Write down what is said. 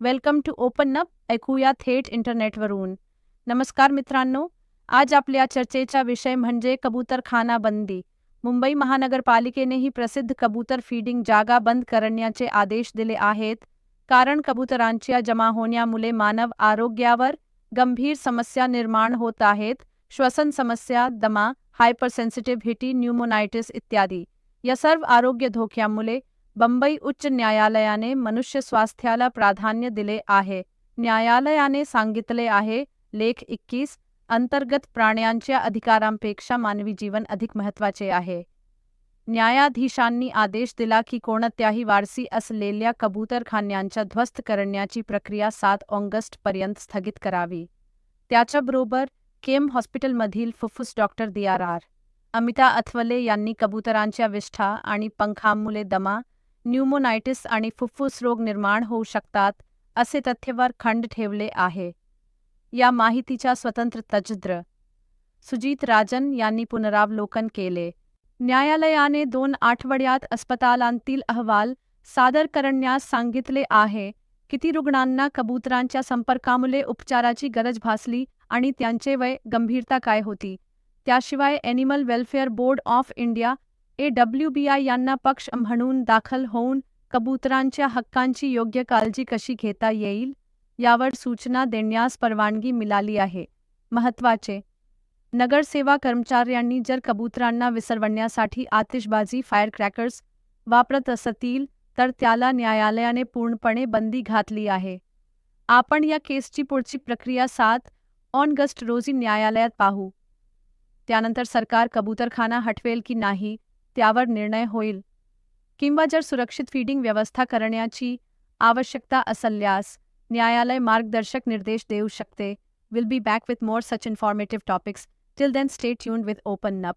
Welcome to open up ऐकूया थेट इंटरनेटवरून नमस्कार मित्रांनो आज आपल्या चर्चेचा विषय म्हणजे कबूतरखाना बंदी मुंबई महानगरपालिकेनेही प्रसिद्ध कबूतर फीडिंग जागा बंद करण्याचे आदेश दिले आहेत कारण कबुतरांच्या जमा होण्यामुळे मानव आरोग्यावर गंभीर समस्या निर्माण होत आहेत श्वसन समस्या दमा हायपरसेन्सिटिव्हिटी न्यूमोनायटिस इत्यादी या सर्व आरोग्य धोक्यामुळे बंबई उच्च न्यायालयाने मनुष्य स्वास्थ्याला प्राधान्य दिले आहे. न्यायालयाने सांगितले आहे लेख एकवीस अंतर्गत प्राण्यांच्या अधिकारांपेक्षा मानवी जीवन अधिक महत्त्वाचे आहे. न्यायाधीशांनी आदेश दिला की कोणत्याही वारसी असलेल्या कबूतरखान्यांच्या ध्वस्त करण्याची प्रक्रिया सात ऑगस्टपर्यंत स्थगित करावी. त्याच्याबरोबर केम हॉस्पिटलमधील फुफ्फुस डॉक्टर दियार आर आर अमिता अथवले यांनी कबुतरांच्या विष्ठा आणि पंखांमुळे दमा न्यूमोनायटिस आणि फुफ्फुस रोग निर्माण होऊ शकतात असे तथ्यवर खंड ठेवले आहे. या माहितीच्या स्वतंत्र तज्ज्र सुजीत राजन यांनी पुनरावलोकन केले. न्यायालयाने दोन आठवड्यात अस्पतालांतील अहवाल सादर करण्यास सांगितले आहे किती रुग्णांना कबुतरांच्या संपर्कामुळे उपचाराची गरज भासली आणि त्यांचे वय गंभीरता काय होती? त्याशिवाय animal welfare board of India A W B I यांना पक्ष म्हणून दाखल होऊन कबुतरांच्या हक्कांची योग्य काळजी कशी घेता येईल यावर सूचना देण्यास परवानगी मिळाली आहे. महत्त्वाचे नगरसेवा कर्मचाऱ्यांनी जर कबुतरांना विसरवण्यासाठी आतिषबाजी फायर क्रॅकर्स वापरत असतील तर त्याला न्यायालयाने पूर्णपणे बंदी घातली आहे. आपण या केसची पुढची प्रक्रिया सात ऑगस्ट रोजी न्यायालयात पाहू. त्यानंतर सरकार कबूतरखाना हटवेल की नाही त्यावर निर्णय होईल. किंवा जर सुरक्षित फीडिंग व्यवस्था करण्याची आवश्यकता असल्यास न्यायालय मार्गदर्शक निर्देश देऊ शकते. Will be back with more such informative topics till then stay tuned with open up